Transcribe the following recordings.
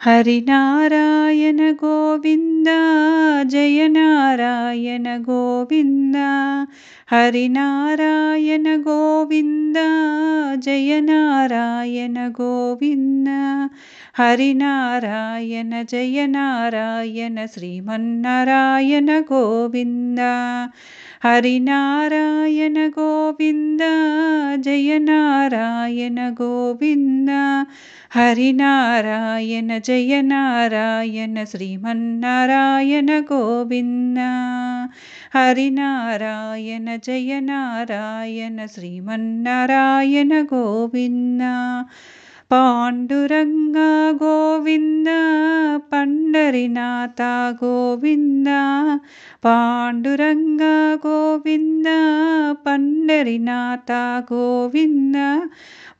Harinarayan Govind Jai Narayan Govind. Harinarayana Govinda Jaya Narayana Govinda Harinarayana Jaya Narayana Srimannarayana Govinda Harinarayana Govinda Jaya Narayana Govinda Harinarayana Jaya Jaya Narayana Srimannarayana Govinda. Panduranga Govinda Pandharinath Govinda Panduranga Govinda Pandharinath Govinda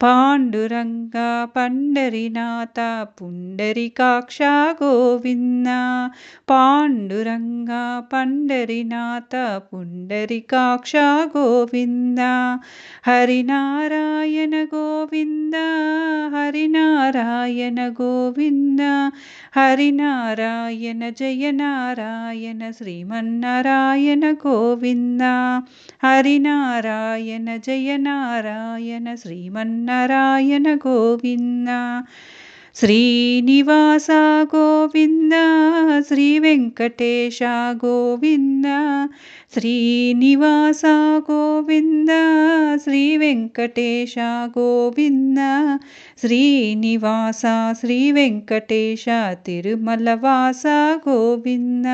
Panduranga Pandharinath పుండరికాక్ష Govinda Panduranga Pandharinath పుండరికాక్ష Govinda Harinarayana Govinda Harinarayana Govinda Harinarayana Jaya Narayana Srimannarayana Govinda Harinarayana Jaya Narayana Srimannarayana Govinda. Srinivasa Govinda Shri Venkatesha Govinda Srinivasa Govinda Shri Venkatesha Govinda Srinivasa Shri Venkatesha తిరుమలవాస Govinda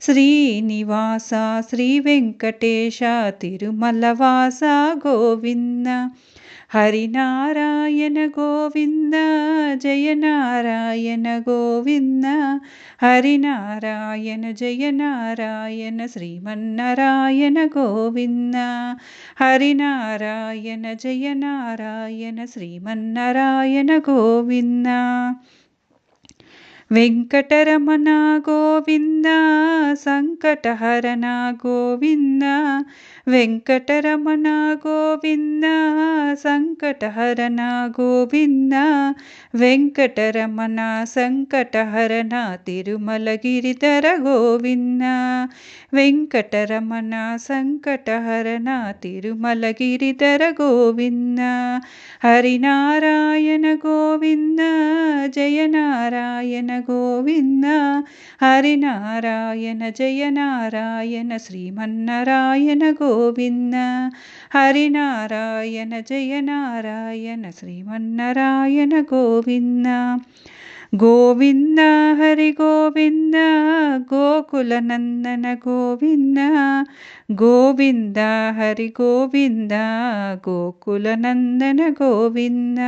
Srinivasa Shri Venkatesha తిరుమలవాస Govinda. Harinarayana Govinda Jaya Narayana Govinda Harinarayana Jaya Narayana Srimannarayana Govinda Harinarayana Jaya Narayana Srimannarayana Govinda. Venkataramana Govinda సంకటహరణ Govinda Venkataramana Govinda సంకటహరణ Govinda Venkataramana సంకటహరణ తిరుమలగిరిధర Govinda Venkataramana సంకటహరణ తిరుమలగిరిధర Govinda Harinarayana Govinda Jayanarayana Govinda. Harinarayana Jaya Narayana Srimannarayana Govinda. Harinarayana Jaya Narayana Srimannarayana Govinda. Govinda Hari Govinda. Gokula Nandana Govinda. Govinda Hari Govinda. Gokula Nandana Govinda.